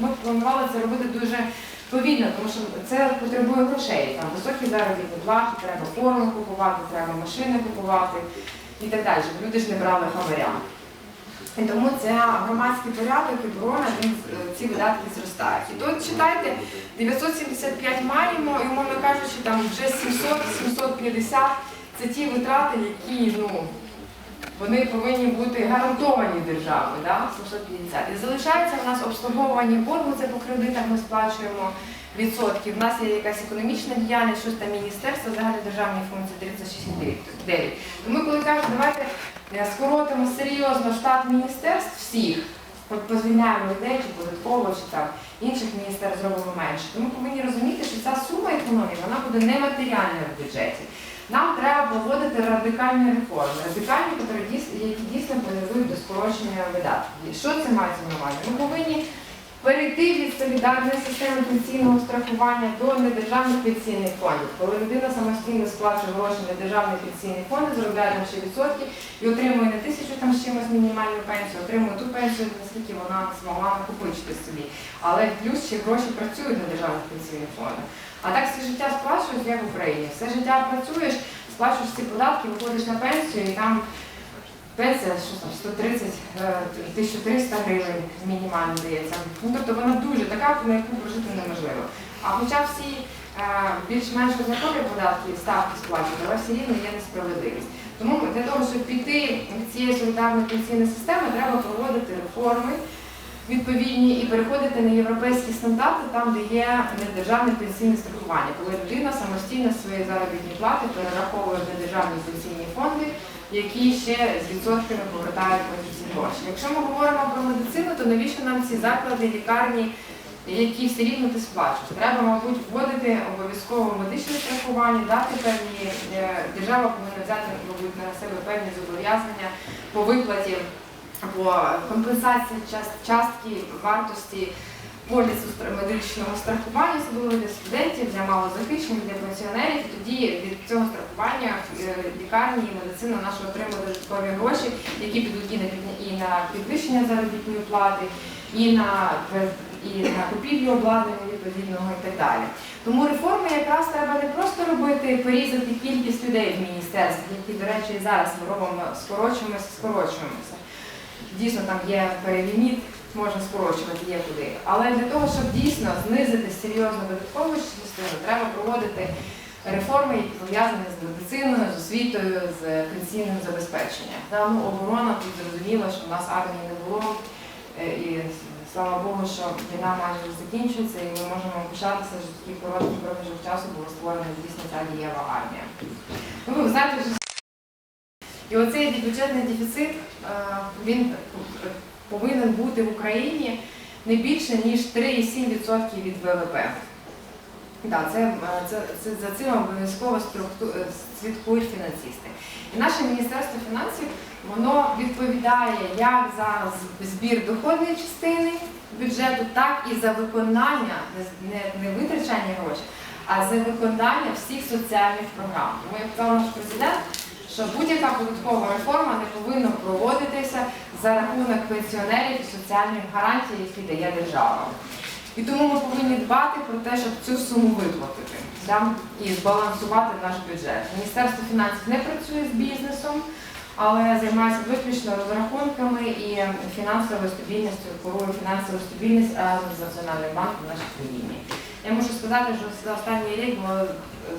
ми планували це робити дуже повільно, тому що це потребує грошей. Там високі заробітні плати, треба форму купувати, треба машини купувати і так далі, щоб люди ж не брали хабаря. І тому це громадський порядок і оборона, е, ці видатки зростають. І тут читайте, 975 маємо, і умовно кажучи, там вже 700-750 це ті витрати, які ну, вони повинні бути гарантовані державою, да? 750. І залишається в нас обслуговування боргу, це по кредитах ми сплачуємо відсотки. В нас є якась економічна діяльність, щось там міністерство, загальнодержавні функції 36,9. Тому коли кажуть, давайте е, скоротимо серйозно штат міністерств всіх, по- позвільняємо людей чи податково, чи там інших міністерств зробимо менше. Тому повинні розуміти, що ця сума економії вона буде нематеріальна в бюджеті. Нам треба проводити радикальні реформи, радикальні, які дійсно, приведуть до скорочення видатків. Що це мається на увазі? Ми повинні перейти від солідарної системи пенсійного страхування до недержавних пенсійних фондів, коли людина самостійно сплачує гроші на державний пенсійний фонд, заробляє там ще відсотки і отримує не тисячу там з чимось мінімальну пенсію, отримує ту пенсію, наскільки вона змогла накопичити собі. Але плюс ще гроші працюють на державних пенсійних фондах. А так все життя сплачуєш, як в Україні. Все життя працюєш, сплачуєш ці податки, виходиш на пенсію і там пенсія, що там, 130, е, 1300 гривень мінімально дається. Ну, тобто вона дуже така, на яку прожити неможливо. А хоча всі е, більш-менш однакові податки, ставки сплачують, але все рівно є несправедливість. Тому для того, щоб піти в цієї солідарної пенсійної системи, треба проводити реформи відповідні і переходити на європейські стандарти, там, де є недержавне пенсійне страхування, коли людина самостійно свої заробітні плати перераховує в недержавні пенсійні фонди, які ще з відсотками повертають потім ці гроші. Якщо ми говоримо про медицину, то навіщо нам ці заклади, лікарні, які все рівно ти сплачуєш? Треба, мабуть, вводити обов'язково медичне страхування, дати певні е, держава повинна взяти мабуть, на себе певні зобов'язання по виплаті або компенсації частки вартості полісу медичного страхування, особливо для студентів, для малозахищених, для пенсіонерів. Тоді від цього страхування е, лікарні і медицина наша отримує додаткові гроші, які підуть і на і на підвищення заробітної плати, і на і на купівлю обладнання відповідного і так далі. Тому реформи якраз треба не просто робити, порізати кількість людей в міністерстві, які, до речі, зараз робимо, скорочуємося, скорочуємося. Дійсно, там є переліміт, можна скорочувати, є куди. Але для того, щоб дійсно знизити серйозно видаткову частину, треба проводити реформи, які пов'язані з медициною, з освітою, з пенсійним забезпеченням. Та, ну, оборона тут зрозуміло, що в нас армії не було. е, І слава Богу, що війна майже закінчується, і ми можемо пишатися, що такий короткий проміжок часу була створена дійсно ця дієва армія. Ну, ви знаєте, і оцей бюджетний дефіцит е, він повинен бути в Україні не більше ніж 3,7% від ВВП. Да, це, е, це, це, за цим обов'язково е, слідкують фінансисти. І наше Міністерство фінансів воно відповідає як за збір доходної частини бюджету, так і за виконання, не, не, витрачання грошей, а за виконання всіх соціальних програм. Тому як наш президент, що будь-яка податкова реформа не повинна проводитися за рахунок пенсіонерів і соціальних гарантій, які дає держава. І тому ми повинні дбати про те, щоб цю суму виплатити да, і збалансувати наш бюджет. Міністерство фінансів не працює з бізнесом, але займається виключно розрахунками і фінансовою стабільністю, корує фінансову стабільність з Національним банком в нашій країні. Я можу сказати, що за останній рік було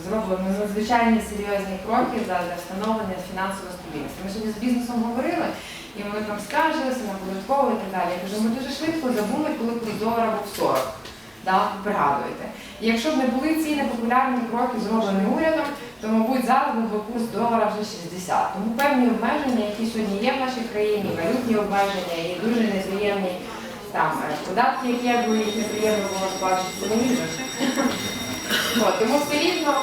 зроблено надзвичайні серйозні кроки для встановлення фінансової стабільності. Ми сьогодні з бізнесом говорили, і вони там скаржилися на податкову і так далі. Я кажу, ми дуже швидко забули, коли курс долара був 40. Да, пригадуєте. І якщо б не були ці непопулярні кроки зроблені урядом, то, мабуть, зараз би курс долара вже 60. Тому певні обмеження, які сьогодні є в нашій країні, валютні обмеження і дуже неприємні там е, податки, які я би їх неприємно було сплачувати, це тому все рівно,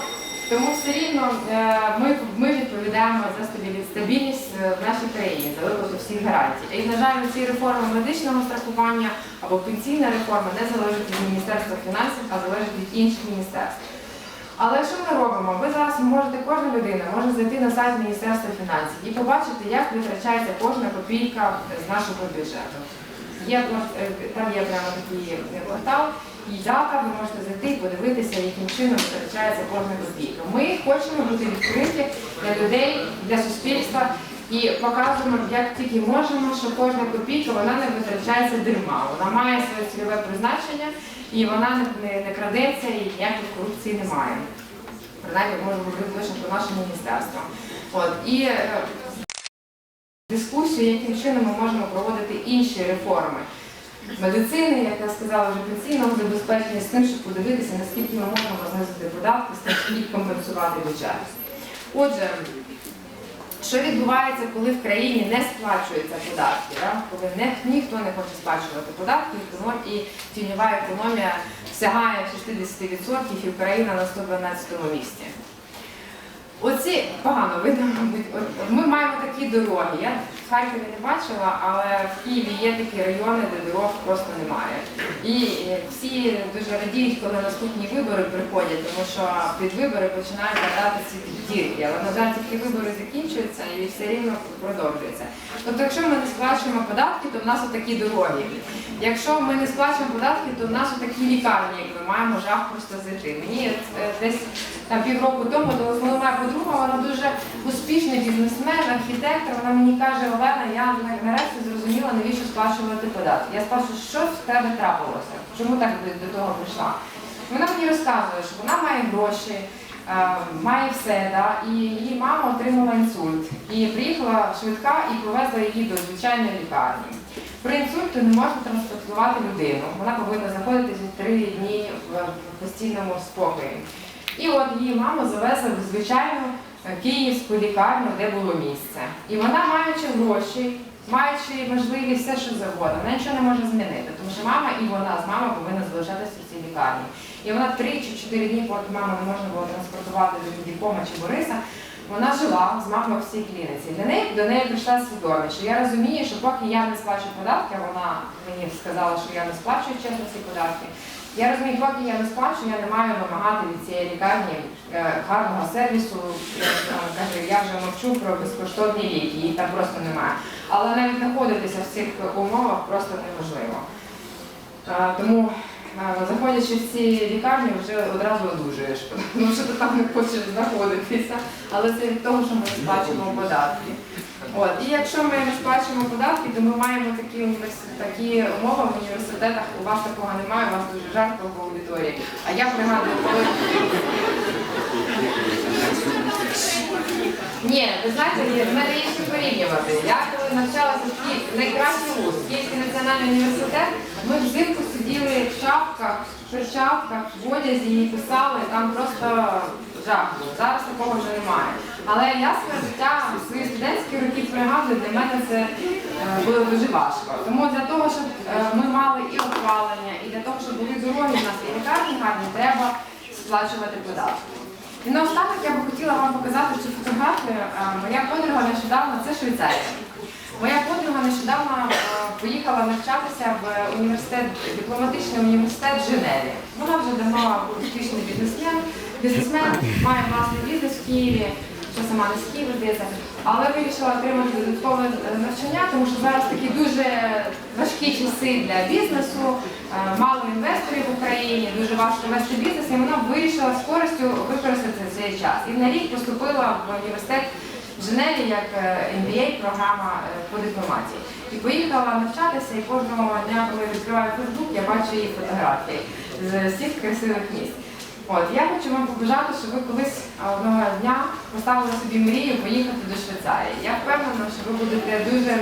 тому все рівно е, ми, ми відповідаємо за стабільність е, в нашій країні, за виплату всіх гарантій. І, на жаль, ці реформи медичного страхування або пенсійна реформа не залежить від Міністерства фінансів, а залежить від інших міністерств. Але що ми робимо? Ви зараз можете, кожна людина може зайти на сайт Міністерства фінансів і побачити, як витрачається кожна копійка з нашого бюджету. Є е, там є прямо такий е, портал, і дата, ви можете зайти і подивитися, яким чином витрачається кожна копійка. Ми хочемо бути відкриті для людей, для суспільства і показуємо, як тільки можемо, що кожна копійка вона не витрачається дарма. Вона має своє цільове призначення і вона не, не, крадеться і ніякої корупції немає. Принаймні можемо говорити лише про наше міністерство. От і е, дискусію, яким чином ми можемо проводити інші реформи медицини, як я сказала, вже пенсійного забезпечення, з тим, щоб подивитися, наскільки ми можемо знизити податки, з тим, щоб компенсувати бюджет. Отже, що відбувається, коли в країні не сплачуються податки, да? коли не, ніхто не хоче сплачувати податки, тому і тіньова економія сягає 60% і Україна на 112 місці. Оці погано видно, мабуть. Ми маємо такі дороги. Я Харкові не бачила, але в Києві є такі райони, де дорог просто немає. І е, всі дуже радіють, коли наступні вибори приходять, тому що під вибори починають гадати ці дірки. Але, на жаль, тільки вибори закінчуються і все рівно продовжується. Тобто, якщо ми не сплачуємо податки, то в нас отакі дороги. Якщо ми не сплачуємо податки, то в нас отакі лікарні, як ми маємо жах просто зайти. Мені е, десь там півроку тому телефонувала моя подруга, вона дуже успішний бізнесмен, архітектор. Вона мені каже, Олена, я нарешті зрозуміла, навіщо сплачувати податки. Я спрашиваю, що в тебе трапилося? Чому так до, того прийшла? Вона мені розказує, що вона має гроші, е, має все, да? і її мама отримала інсульт. І приїхала швидка і повезла її до звичайної лікарні. При інсульту не можна транспортувати людину. Вона повинна знаходитися три дні в постійному спокої. І от її мама завезла в звичайну київську лікарню, де було місце. І вона, маючи гроші, маючи можливість все, що завгодно, вона нічого не може змінити, тому що мама і вона з мамою повинна залишатися в цій лікарні. І вона три чи чотири дні, поки маму не можна було транспортувати до Дікома чи Бориса, вона жила з мамою в цій клініці. Для неї до неї прийшла свідомість, що я розумію, що поки я не сплачу податки, вона мені сказала, що я не сплачую чесно ці податки. Я розумію, поки я не сплачу, я не маю вимагати від цієї лікарні е, гарного сервісу. Е, каже, я вже мовчу про безкоштовні ліки, їх там просто немає. Але навіть знаходитися в цих умовах просто неможливо. Е, Тому, заходячи в ці лікарні, вже одразу одужуєш, тому що ти там не хочеш знаходитися. Але це від того, що ми не сплачуємо податки. От. І якщо ми не сплачуємо податки, то ми маємо такі, такі умови в університетах, у вас такого немає, у вас дуже жарко в аудиторії. А я пригадую, коли. Ні, ви знаєте, в мене є що порівнювати. Я коли навчалася в Київ, найкращий вуз, Київський національний університет, ми взимку сиділи в шапках, в перчатках, в одязі і писали, там просто жах був. Зараз такого вже немає. Але я своє життя, свої студентські роки пригадую, для мене це е, було дуже важко. Тому для того, щоб е, ми мали і опалення, і для того, щоб були дороги в нас і лікарні гарні, треба сплачувати податки. І наостанок я би хотіла вам показати цю фотографію. Е, Моя подруга нещодавно, це Швейцарія. Моя подруга нещодавно е, поїхала навчатися в університет, дипломатичний університет в Женеві. Вона вже давно успішний бізнесмен, бізнесмен, має власний бізнес в Києві, що сама не з Києва здається, але вирішила отримати додаткове е, навчання, тому що зараз такі дуже важкі часи для бізнесу, мало інвесторів в Україні, дуже важко вести бізнес, і вона вирішила з користю використати цей час. І на рік поступила в університет в Женеві як е, MBA, програма е, по дипломатії. І поїхала навчатися, і кожного дня, коли відкриваю Фейсбук, я бачу її фотографії з всіх красивих місць. От, я хочу вам побажати, щоб ви колись одного дня поставили собі мрію поїхати до Швейцарії. Я впевнена, що ви будете дуже,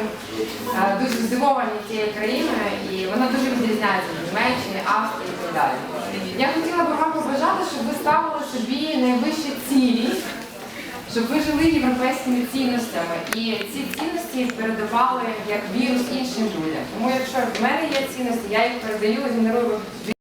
е, дуже здивовані цією країною, і вона дуже відрізняється від Німеччини, Австрії і так далі. Я хотіла би вам побажати, щоб ви ставили собі найвищі цілі, щоб ви жили європейськими цінностями і ці цінності передавали як вірус іншим людям. Тому якщо в мене є цінності, я їх передаю, генерую